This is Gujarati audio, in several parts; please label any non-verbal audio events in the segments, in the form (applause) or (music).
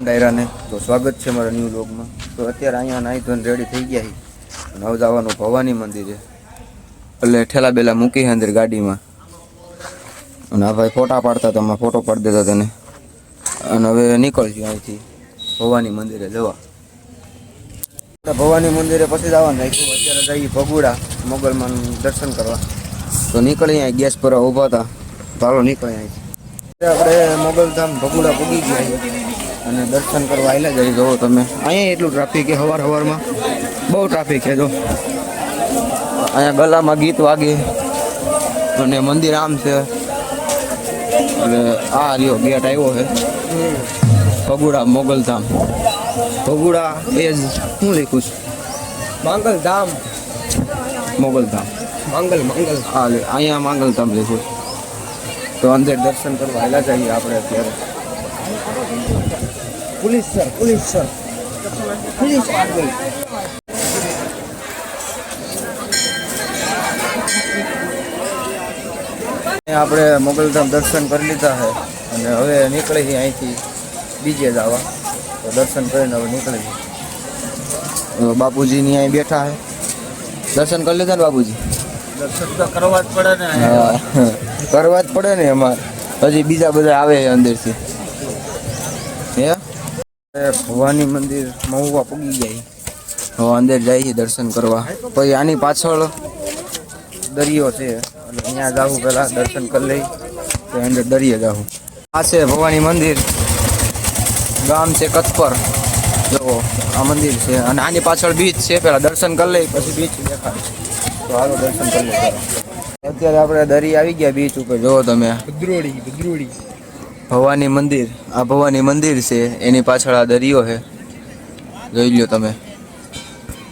ડાયરાને. તો સ્વાગત છે મારા ન્યૂ લોગમાં તો અત્યારે અહીંયા નાહી ધોઈને રેડી થઈ ગયા છે અને હવે જવાનું ભવાની મંદિરે એટલે ઠેલા બેલા મૂકી છે અંદર ગાડીમાં. અને આ ભાઈ ફોટા પાડતા હતા ફોટો પાડી દેતા તને અને હવે નીકળશું અહીંથી. ભવાની મંદિરે જવા. ભવાની મંદિરે પછી જવાનું અત્યારે જઈએ ભગુડા મોગલમાં દર્શન કરવા. તો નીકળી અહીંયા ગેસ પર ઊભા હતા. ચાલો નીકળી અહીંથી. આપણે મોગલધામ ભગુડા પૂગી ગયા અને દર્શન કરવા આવેલા જઈ જુઓ તમે. અહીંયા એટલું ટ્રાફિક છે હવાર હવારમાં. બહુ ટ્રાફિક છે જો. અહીંયા ગલામાં ગીત વાગે. અને મંદિર આમ છે. અને આ રહ્યો ગેટ આવ્યો છે. ભગુડા મોગલધામ ભગુડા એ જ શું લખ્યું છે? માંગલધામ મોગલધામ માંગલ માંગલ હા અહીંયા માંગલધામ લખ્યું તો અંદર દર્શન કરવા આવેલા જઈએ આપણે અત્યારે. Police sir police sir. Police અહીંયા આપણે મોગલધામ દર્શન કરી લીધા છે. અને હવે નીકળી છીએ અહીંથી બીજે જવા તો દર્શન કરીને હવે નીકળી છીએ બાપુજીની અહીં બેઠા છે. દર્શન કરી લીધા ને બાપુજી? દર્શન તો કરવા જ પડે ને કરવા જ પડે ને અમારે. હજી બીજા બધા આવે છે અંદરથી. હે? ભવાની મંદિર, મહુવા પૂગી જાય. હવે અંદર જાય છે દર્શન કરવા. પછી આની પાછળ દરિયો છે. એટલે અહીંયા જાવું પહેલાં દર્શન કરી લઈ તો અંદર દરિયે જાવું આ છે ભવાની મંદિર. ગામ છે કતપર. જો, આ મંદિર છે. અને આની પાછળ બીચ છે. પેલા દર્શન કરી લઈ, પછી બીચ દેખાય. તો હાલો દર્શન કરી લઈએ. અત્યારે આપણે દરિયા આવી ગયા બીચ ઉપર. જુઓ તમે. ભદ્રોડી ભદ્રોડી ભવાની મંદિર આ ભવાની મંદિર છે એની પાછળ આ દરિયો છે. જોઈ લ્યો તમે.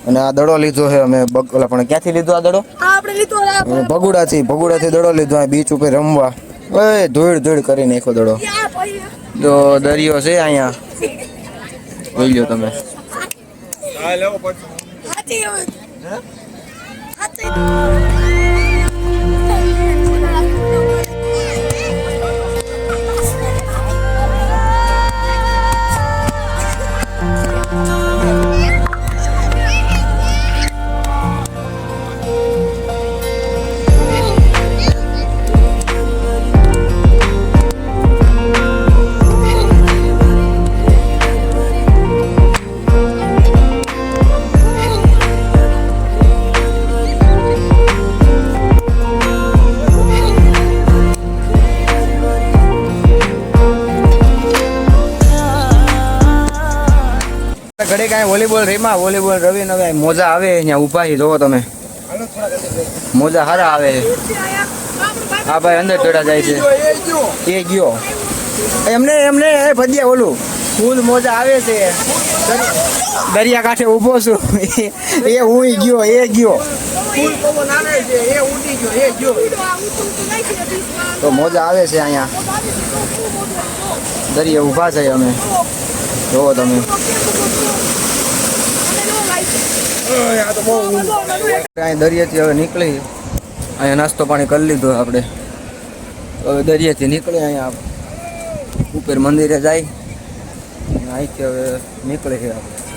અને આ દડો લીધો છે અમે બગ ઓલા પણ ક્યાંથી લીધો આ દડો? ભગુડાથી ભગુડાથી દડો લીધો આ બીચ ઉપર રમવા. એ ધૂળ ધોઈડ કરી નાખ્યો દડો. તો દરિયો છે અહીંયા. જોઈ લ્યો તમે. હાથી કાંઈ વોલીબોલ રેમાં વોલીબોલ રવિ હવે મોજા આવે અહીંયા ઊભા છે. જોવો તમે. મોજા સારા આવે. હા ભાઈ અંદર ચડા જાય છે. એ ગયો. એમને એમને, એ ભદ્યા ઓલું. ફૂલ મોજા આવે છે. દરિયા કાંઠે ઊભો છું. એ હું ગયો, એ ગયો. તો મોજા આવે છે અહીંયા. દરિયા ઊભા છે અમે. જોવો તમે. અહીં દરિયાથી હવે નીકળી. અહીંયા નાસ્તો પાણી કરી લીધો આપણે. હવે દરિયાથી નીકળી અહીંયા ઉપર મંદિરે જાય. અહીંથી હવે નીકળી છે આપણે.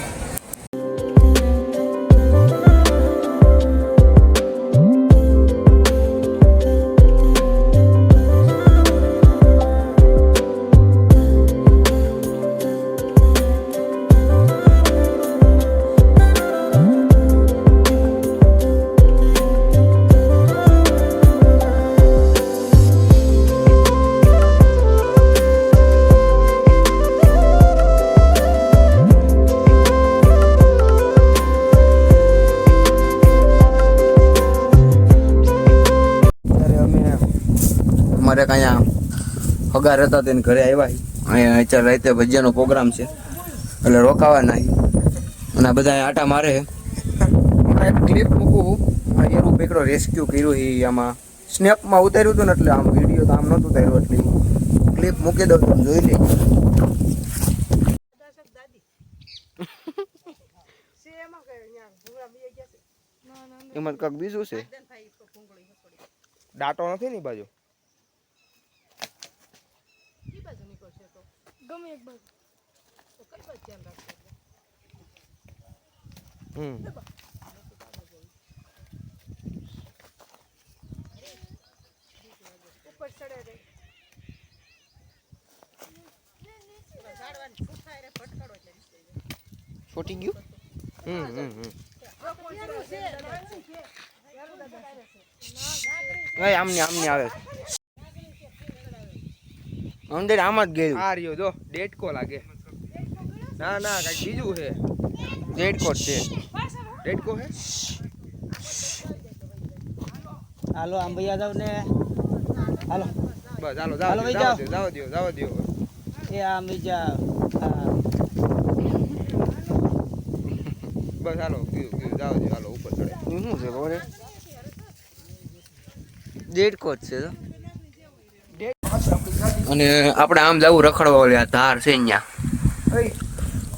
પગાર હતા તેને ઘરે આવ્યા. અહીંયા અત્યારે રાતે ભજીયાનો પ્રોગ્રામ છે. એટલે રોકાવાના છીએ. અને આ બધા આટા મારે એક ક્લિપ મૂકું એનું બેકડો રેસ્ક્યુ કર્યું એ આમાં સ્નેપમાં ઉતાર્યું હતું ને એટલે આમ વીડિયો તો આમ નહોતું ઉતાર્યું એટલે ક્લિપ મૂકી દઉં તમે જોઈ લે. એમાં કંઈક બીજું છે. દાંટો નથી ને બાજુ? ગમે એક બાજુ હમ છૂટી ગયું હમ હમ હમ ભાઈ આમને આમને આવે છે. અંદર આમ જ ગયું આ રહ્યો જો ડેટકો લાગે ના ના કઈ બીજું છે. કોટ છે. ડેટકો હે હાલો આમ ભૈયા જાવ ને. હાલો. બસ હાલો હાલો, જાવ ભાઈ, જાવ જાવ દો જાવ દો. એ આમ બીજા હા. બસ હાલો જાવ દો હાલો ઉપર ચડે. શું છે બોલે કોટ છે તો અને આપણે આમ જવું રખડવા ઓલી આ ધાર છે અહીંયા.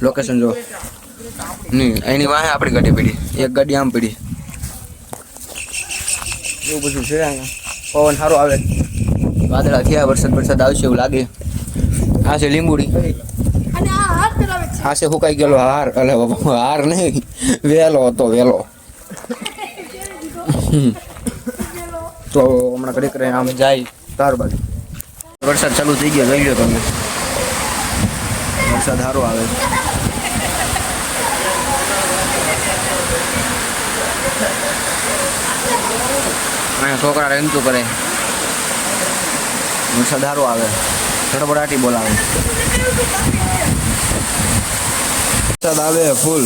લોકેશન જો. નહીં એની વાહે આપણી ગાડી પડી. એક ગાડી આમ પડી. એવું બધું છે અહીંયા. પવન સારો આવે. વાદળા થયા વરસાદ વરસાદ આવશે એવું લાગે. આ છે લીંબુડી. અને આ છે. સુકાઈ ગયેલો હાર. એટલે હાર નહીં. વેલો હતો વેલો. (laughs) તો હમણાં ઘડીક રહીને આમ જાય તાર બાજુ. વરસાદ ચાલુ થઈ ગયો, જોઈ લો તમે. વરસાદ સારો આવે છે. છોકરા રમતું કરે. વરસાદ સારો આવે. ધડબડાટી બોલાવે. વરસાદ આવે ફૂલ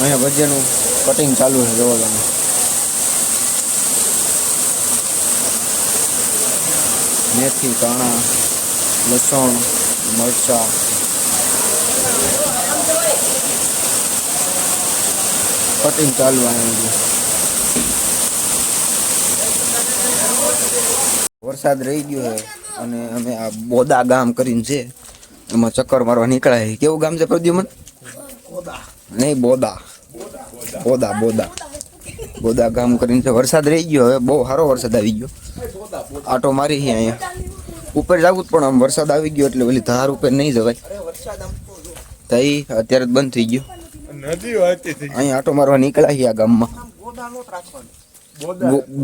અહીંયા ભજીયાનું કટિંગ ચાલુ છે, જોવો તમે. મેથી ધાણા લસણ મરચા. કટિંગ ચાલુ આવ્યું વરસાદ રહી ગયો છે અને અમે આ બોદા ગામ કરીને છે એમાં ચક્કર મારવા નીકળ્યા કેવું ગામ છે પ્રદ્યુમન? નહીં બોદા. બોદા બોદા. બોદા ગામ કરીને છે. વરસાદ રહી ગયો હવે બહુ સારો વરસાદ આવી ગયો. આટો મારી છે અહીંયા. ઉપર જવું પણ આમ વરસાદ આવી ગયો એટલે ઓલી ધાર ઉપર નહીં જવાય. તઈ અત્યારે જ બંધ થઈ ગયો. અહીંયા આટો મારવા નીકળ્યા છે આ ગામમાં.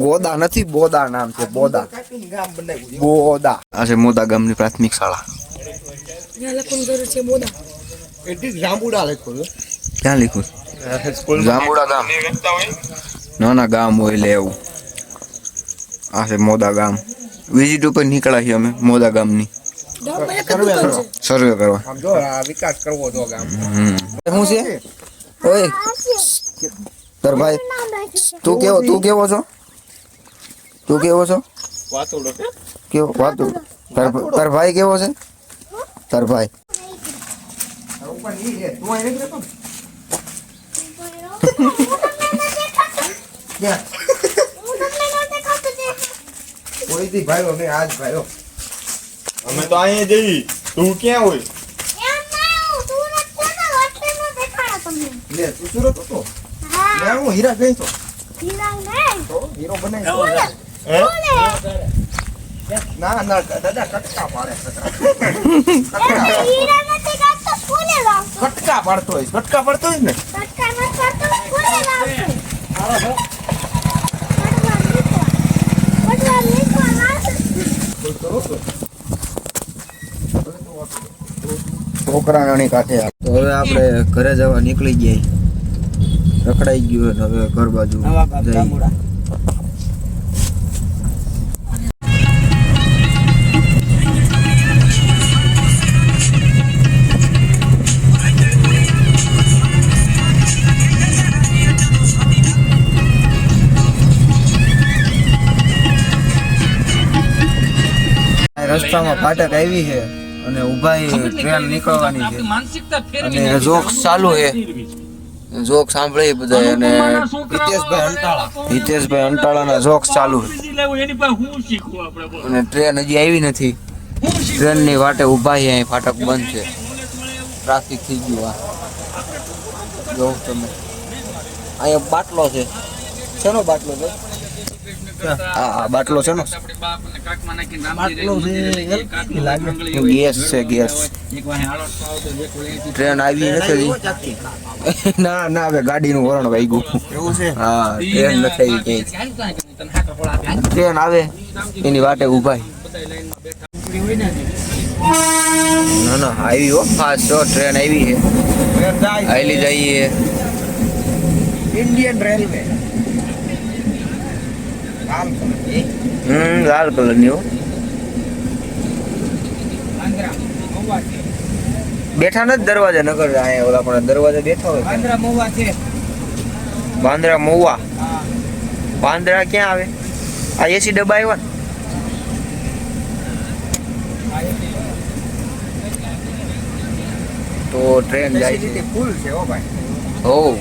ગોદા નથી બોદા નામ છે બોદા. બોદા. આ છે મોદા ગામની પ્રાથમિક શાળા. ક્યાં લીખું જાંબુડા ગામ. નાના ગામ હોય એટલે એવું. આ છે મોદા ગામ વિઝિટ ઉપર નીકળ્યા છીએ અમે મોદા ગામની ગામમાં એક જ દુકાન છે સર્વે કરવા આમ જો આ વિકાસ કરવો તો ગામ હમ શું છે ઓય તાર ભાઈ તું કેવો તું કેવો છો તું કેવો છો કેવો વાતો તાર તાર ભાઈ કેવો છે તાર ભાઈ કોઈથી ભાઈઓ મેં આજ ભાઈઓ. અમે તો અહીંયા જઈ તું ક્યાં હોય? લે તું સુરત હતો? લે હું હીરા ગઈ તો. હીરો બનાવી ના ના દાદા કટકા પાડે કટકા. પાડતો હોય કટકા પાડતો હોય ને? નાની કાંઠે તો હવે આપણે ઘરે જવા નીકળી ગયા. રખડાઈ ગયું હવે ઘર બાજુ રસ્તામાં ફાટક આવી છે અને ઊભા ટ્રેન નીકળવાની છે. અને જોક્સ ચાલુ છે. જોક સાંભળે બધા અને હિતેશભાઈ અંટાળા. હિતેશભાઈ અંટાળાના જોક્સ ચાલુ છે. અને ટ્રેન હજી આવી નથી. ટ્રેનની વાટે ઊભા છે અહીં ફાટક બંધ છે. ટ્રાફિક થઈ ગયું આ. જોઉં તમે. અહીંયા બાટલો છે. શેનો બાટલો છે? હા હા બાટલો છે ને? બાટલો છે ગેસ છે ગેસ. ટ્રેન આવી નથી. (laughs) ના ના હવે ગાડીનું વરણ વાગ્યું. એવું છે? હા ટ્રેન નથી આવી ક્યાંય. ટ્રેન આવે એની વાટે ઊભા ના ના આવી હો. ફાસ્ટ જો ટ્રેન આવી છે. આયલી જઈએ. Indian railway. લાલ કલર હમ લાલ કલરની ની બેઠા નથી દરવાજે નગર અહીંયા ઓલા પણ દરવાજે બેઠા હોય કે બાંદ્રા મહુવા. બાંદ્રા ક્યાં આવે? આ એસી ડબ્બા આવ્યા ને? તો ટ્રેન જાય છે. ફૂલ છે હો ભાઈ. હો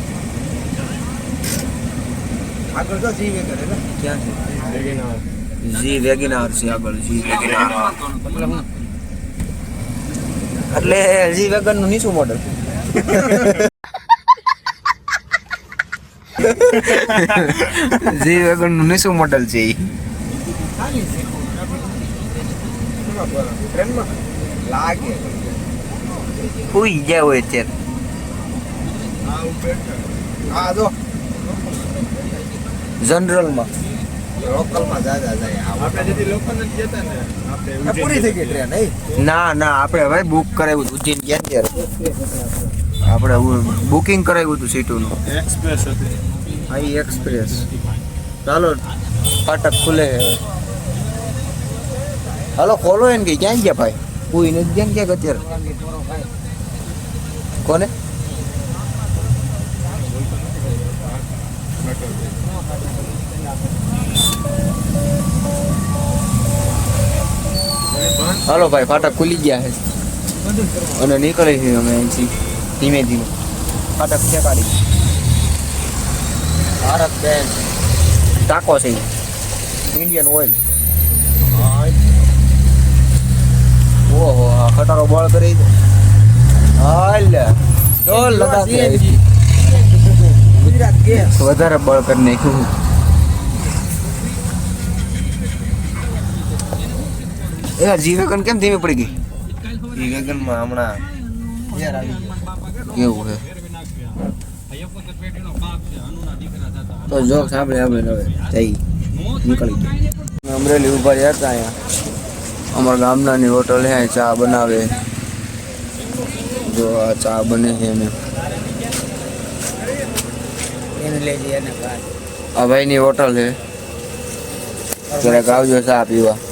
આગળ તો જી વેગન ને ક્યાં છે? જી વેગિનાર છે આગળ જી વેગિનાર. એટલે જી વેગનનું નીચું મોડલ જી વેગનનું નીચું મોડલ છે ઈ. લાગે. ગયા હોય અત્યારે. હા જો. જનરલમાં. ને ના આપણે ભાઈ બુક કરાવ્યું હતું ઉજ્જૈન ગયા ત્યારે. આપણે બુકિંગ કરાવ્યું હતું સીટોનું. એક્સપ્રેસ હતી. એક્સપ્રેસ ચાલો ફાટક ખુલે. હાલો ખોલો એને કે ક્યાં ગયા ભાઈ? કોઈ નથી ગયા ને ક્યાંક અત્યારે? હાલો ભાઈ ફાટક ખુલી ગયા છે. અને નીકળી છીએ અમે અહીંથી ધીમે ધીમે. ફાટક છે કાઢી ભારત બેન ટાકો છે. ઇન્ડિયન ઓઇલ ઓહો ખટારો બળ કરી હાલ. વધારે બળ કરી નાખ્યું યાર જીવેગન કેમ ધીમી પડી ગઈ? ઈ માં હમણાં. યાર આવી કેવું છે. તો જોક સાંભળે આપણે હવે. જઈ. નીકળી ગયા. અમરેલી ઊભા રહ્યા હતા અહીંયા. અમારા ગામનાની હોટલ હે ચા બનાવે. જો આ ચા બને છે એને. આ ભાઈની હોટલ છે. જરાક આવજો ચા પીવા મારો માઇક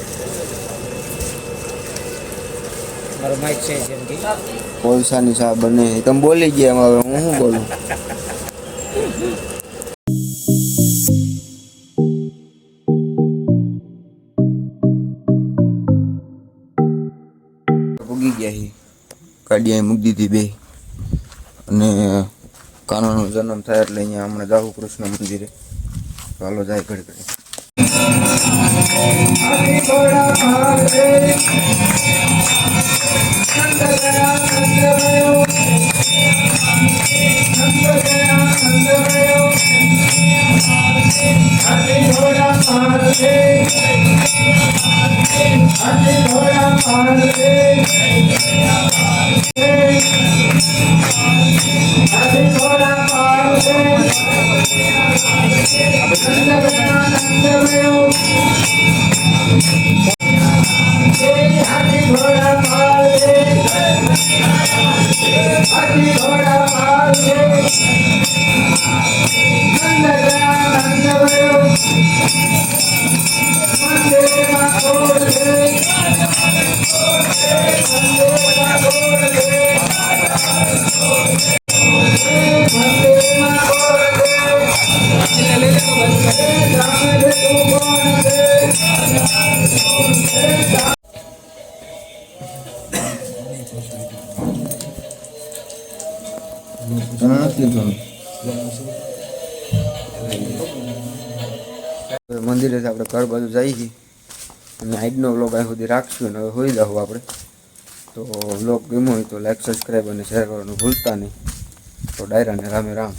છે જેમ કે કોલસાની સા બને તમે બોલી ગયા હવે હું શું બોલું? ભૂગી ગયા ગાડી અહીં મૂકી દીધી બે. અને કાનોનો જન્મ થાય એટલે અહીંયા હમણાં જાહુ કૃષ્ણ મંદિરે. ચાલો જાય ઘડી ઘડી Hare મંદિરે આપણે ઘર બાજુ જઈ છીએ. અને આજનો વ્લોગ અહીં સુધી રાખશું અને હવે હોઈ જાઉં આપણે. તો વ્લોગ ગમ્યો હોય તો લાઈક સબસ્ક્રાઈબ અને શેર કરવાનું ભૂલતા નહીં. તો ડાયરાને રામે રામ.